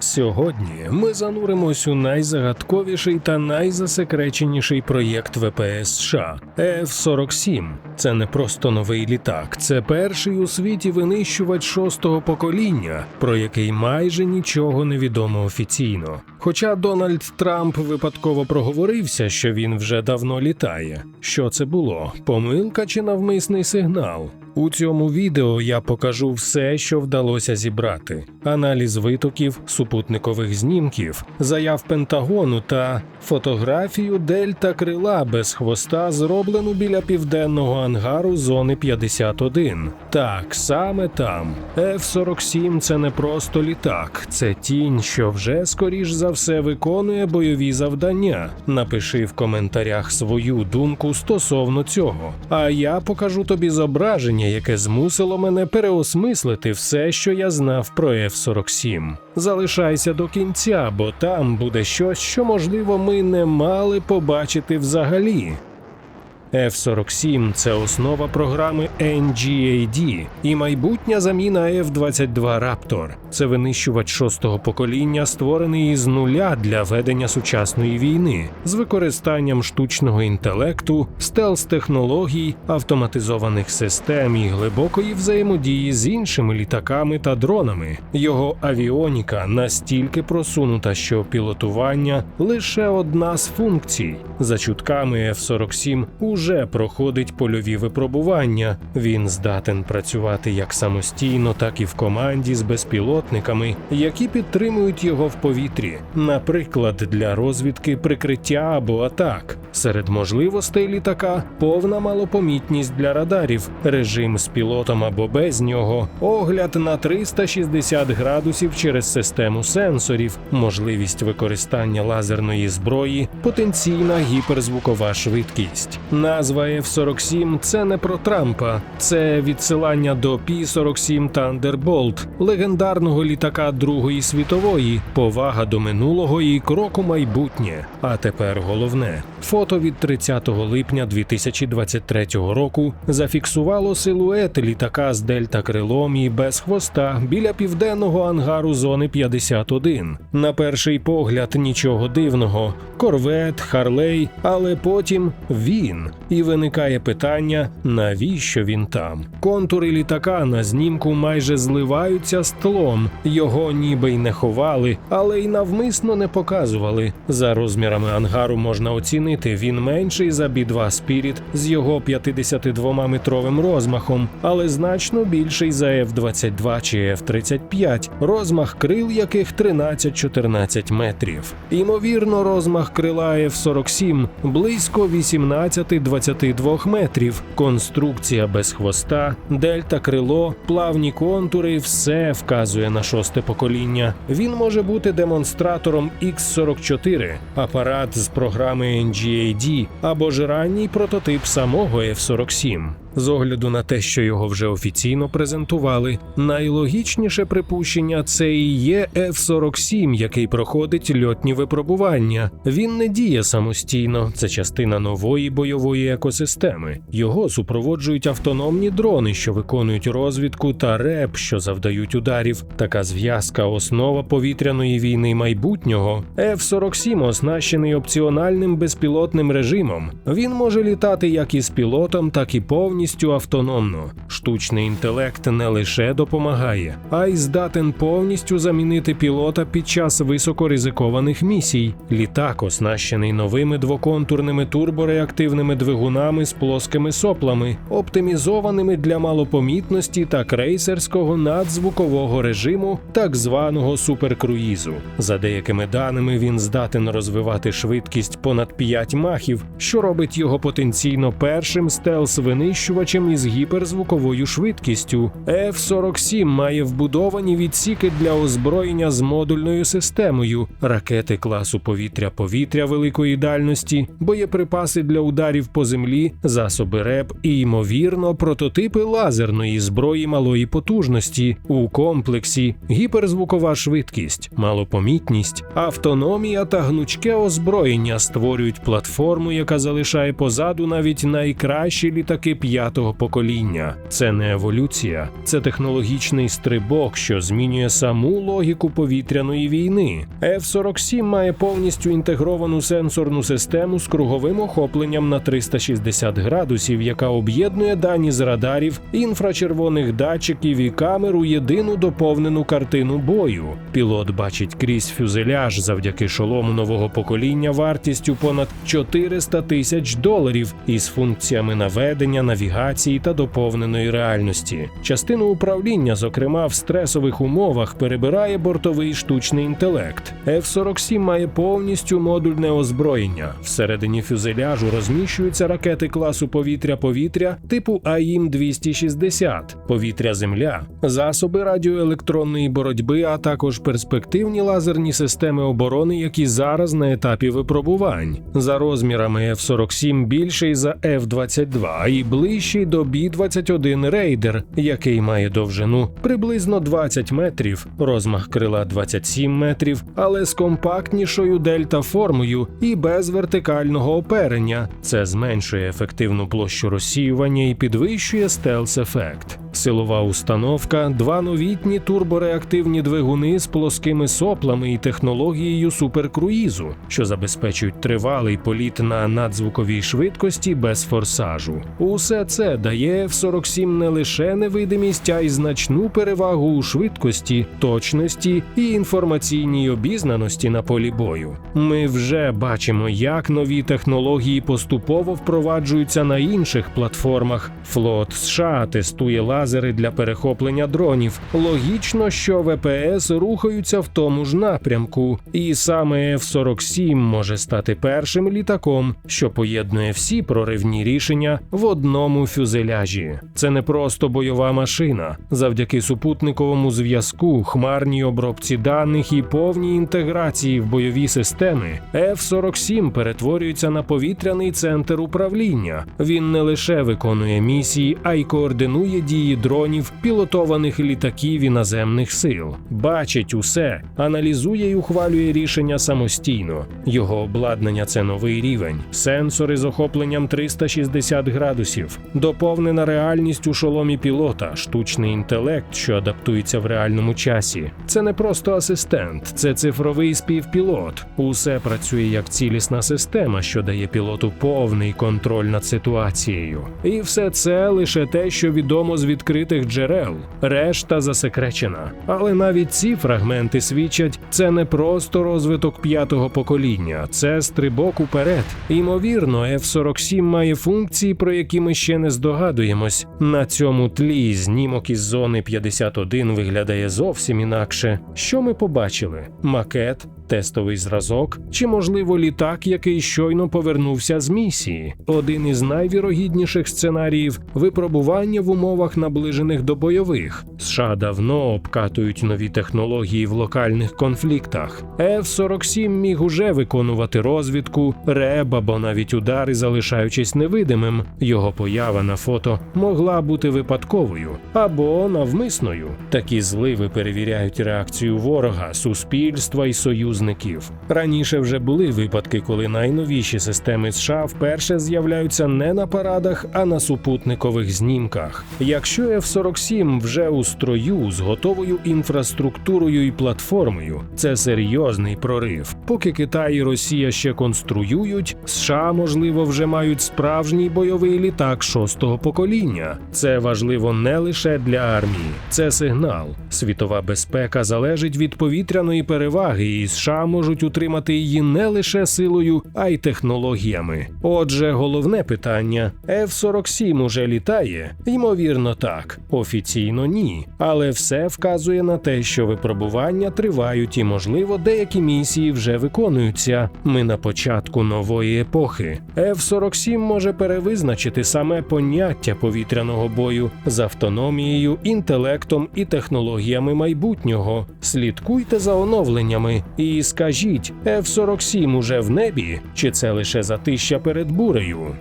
Сьогодні ми зануримось у найзагадковіший та найзасекреченіший проєкт ВПС США F-47. Це не просто новий літак, це перший у світі винищувач шостого покоління, про який майже нічого не відомо офіційно. Хоча Дональд Трамп випадково проговорився, що він вже давно літає. Що це було? Помилка чи навмисний сигнал? У цьому відео я покажу все, що вдалося зібрати: аналіз витоків, супутникових знімків, заяв Пентагону та фотографію дельта крила без хвоста, зроблену біля південного ангару зони 51. Так, саме там. F-47 – це не просто літак, це тінь, що вже скоріш за все виконує бойові завдання. Напиши в коментарях свою думку стосовно цього. А я покажу тобі зображення, яке змусило мене переосмислити все, що я знав про F-47. Залишайся до кінця, бо там буде щось, що можливо ми не мали побачити взагалі. F-47 – це основа програми NGAD і майбутня заміна F-22 Raptor. Це винищувач шостого покоління, створений із нуля для ведення сучасної війни з використанням штучного інтелекту, стелс-технологій, автоматизованих систем і глибокої взаємодії з іншими літаками та дронами. Його авіоніка настільки просунута, що пілотування лише одна з функцій. За чутками F-47 уже проходить польові випробування. Він здатен працювати як самостійно, так і в команді з безпілотниками, які підтримують його в повітрі, наприклад, для розвідки прикриття або атак. Серед можливостей літака повна малопомітність для радарів, режим з пілотом або без нього, огляд на 360 градусів через систему сенсорів, можливість використання лазерної зброї, потенційна гіперзвукова швидкість. Назва F-47 – це не про Трампа, це відсилання до P-47 Thunderbolt, легендарного літака Другої світової, повага до минулого і крок у майбутнє. А тепер головне фото від 30 липня 2023 року зафіксувало силует літака з дельта крилом і без хвоста біля південного ангару зони 51. На перший погляд нічого дивного: корвет, Харлей, але потім він. І виникає питання, навіщо він там? Контури літака на знімку майже зливаються з тлом. Його ніби й не ховали, але й навмисно не показували. За розмірами ангару можна оцінити, він менший за B-2 Spirit з його 52-метровим розмахом, але значно більший за F-22 чи F-35, розмах крил яких 13-14 метрів. Імовірно, розмах крила F-47 близько 18-22 метрів. Конструкція без хвоста, дельта крило, плавні контури все вказує на шосте покоління. Він може бути демонстратором X-44, апарат з програми NGAD або ж ранній прототип самого F-47. З огляду на те, що його вже офіційно презентували, найлогічніше припущення це і є F-47, який проходить льотні випробування. Він не діє самостійно, це частина нової бойової екосистеми. Його супроводжують автономні дрони, що виконують розвідку, та РЕП, що завдають ударів. Така зв'язка основа повітряної війни майбутнього. F-47 оснащений опціональним безпілотним режимом. Він може літати як із пілотом, так і повністю автономно. Штучний інтелект не лише допомагає, а й здатен повністю замінити пілота під час високоризикованих місій. Літак оснащений новими двоконтурними турбореактивними двигунами з плоскими соплами, оптимізованими для малопомітності та крейсерського надзвукового режиму, так званого суперкруїзу. За деякими даними, він здатен розвивати швидкість понад 5 махів, що робить його потенційно першим стелс-винищувачем із гіперзвуковою швидкістю. F-47 має вбудовані відсіки для озброєння з модульною системою, ракети класу повітря-повітря великої дальності, боєприпаси для ударів по землі, засоби РЕП і, ймовірно, прототипи лазерної зброї малої потужності у комплексі, гіперзвукова швидкість, малопомітність, автономія та гнучке озброєння створюють платформу, яка залишає позаду навіть найкращі літаки п'ятого покоління. Це не еволюція, це технологічний стрибок, що змінює саму логіку повітряної війни. F-47 має повністю інтегровану сенсорну систему з круговим охопленням на 360 градусів, яка об'єднує дані з радарів, інфрачервоних датчиків і камер у єдину доповнену картину бою. Пілот бачить крізь фюзеляж завдяки шолому нового покоління вартістю понад 400 тисяч доларів із функціями наведення, навігації та доповненої реальності. Частину управління, зокрема в стресових умовах, перебирає бортовий штучний інтелект. F-47 має повністю модульне озброєння. Всередині фюзеляжу розміщуються ракети класу повітря-повітря типу АІМ-260, повітря-земля, засоби радіоелектронної боротьби, а також перспективні лазерні системи оборони, які зараз на етапі випробувань. За розмірами F-47 більший за F-22 і ближчий до B-21 Рейдер, який має довжину приблизно 20 метрів, розмах крила 27 метрів, але з компактнішою дельта-формою і без вертикального оперення. Це зменшує ефективну площу розсіювання і підвищує стелс-ефект. Силова установка, два новітні турбореактивні двигуни з плоскими соплами і технологією суперкруїзу, що забезпечують тривалий політ на надзвуковій швидкості без форсажу. Усе це дає F-47 не лише невидимість, а й значну перевагу у швидкості, точності і інформаційній обізнаності на полі бою. Ми вже бачимо, як нові технології поступово впроваджуються на інших платформах. Флот США тестує лазери для перехоплення дронів. Логічно, що ВПС рухаються в тому ж напрямку, і саме F-47 може стати першим літаком, що поєднує всі проривні рішення в одному фюзеляжі. Це не просто бойова машина. Завдяки супутниковому зв'язку, хмарній обробці даних і повній інтеграції в бойові системи, F-47 перетворюється на повітряний центр управління. Він не лише виконує місії, а й координує дії дронів, пілотованих літаків і наземних сил. Бачить усе, аналізує і ухвалює рішення самостійно. Його обладнання це новий рівень, сенсори з охопленням 360 градусів, доповнена реальність у шоломі пілота, штучний інтелект, що адаптується в реальному часі. Це не просто асистент, це цифровий співпілот. Усе працює як цілісна система, що дає пілоту повний контроль над ситуацією. І все це лише те, що відомо з відкритих джерел, решта засекречена. Але навіть ці фрагменти свідчать, це не просто розвиток п'ятого покоління, це стрибок уперед. Ймовірно, F-47 має функції, про які ми ще не здогадуємось. На цьому тлі знімок із зони 51 виглядає зовсім інакше. Що ми побачили? Макет, тестовий зразок, чи, можливо, літак, який щойно повернувся з місії. Один із найвірогідніших сценаріїв випробування в умовах, наближених до бойових. США давно обкатують нові технології в локальних конфліктах. F-47 міг уже виконувати розвідку, реб або навіть удари, залишаючись невидимим. Його поява на фото могла бути випадковою або навмисною. Такі зливи перевіряють реакцію ворога, суспільства і союзників. Раніше вже були випадки, коли найновіші системи США вперше з'являються не на парадах, а на супутникових знімках. Якщо F-47 вже у строю з готовою інфраструктурою і платформою, це серйозний прорив. Поки Китай і Росія ще конструюють, США можливо вже мають справжній бойовий літак шостого покоління. Це важливо не лише для армії, це сигнал. Світова безпека залежить від повітряної переваги, і США можуть утримати її не лише силою, а й технологіями. Отже, головне питання: F-47 уже літає? Ймовірно, так. Офіційно ні. Але все вказує на те, що випробування тривають і, можливо, деякі місії вже виконуються. Ми на початку нової епохи. F-47 може перевизначити саме поняття повітряного бою з автономією, інтелектом і технологіями майбутнього. Слідкуйте за оновленнями і скажіть, F-47 уже в небі, чи це лише затища перед бурею?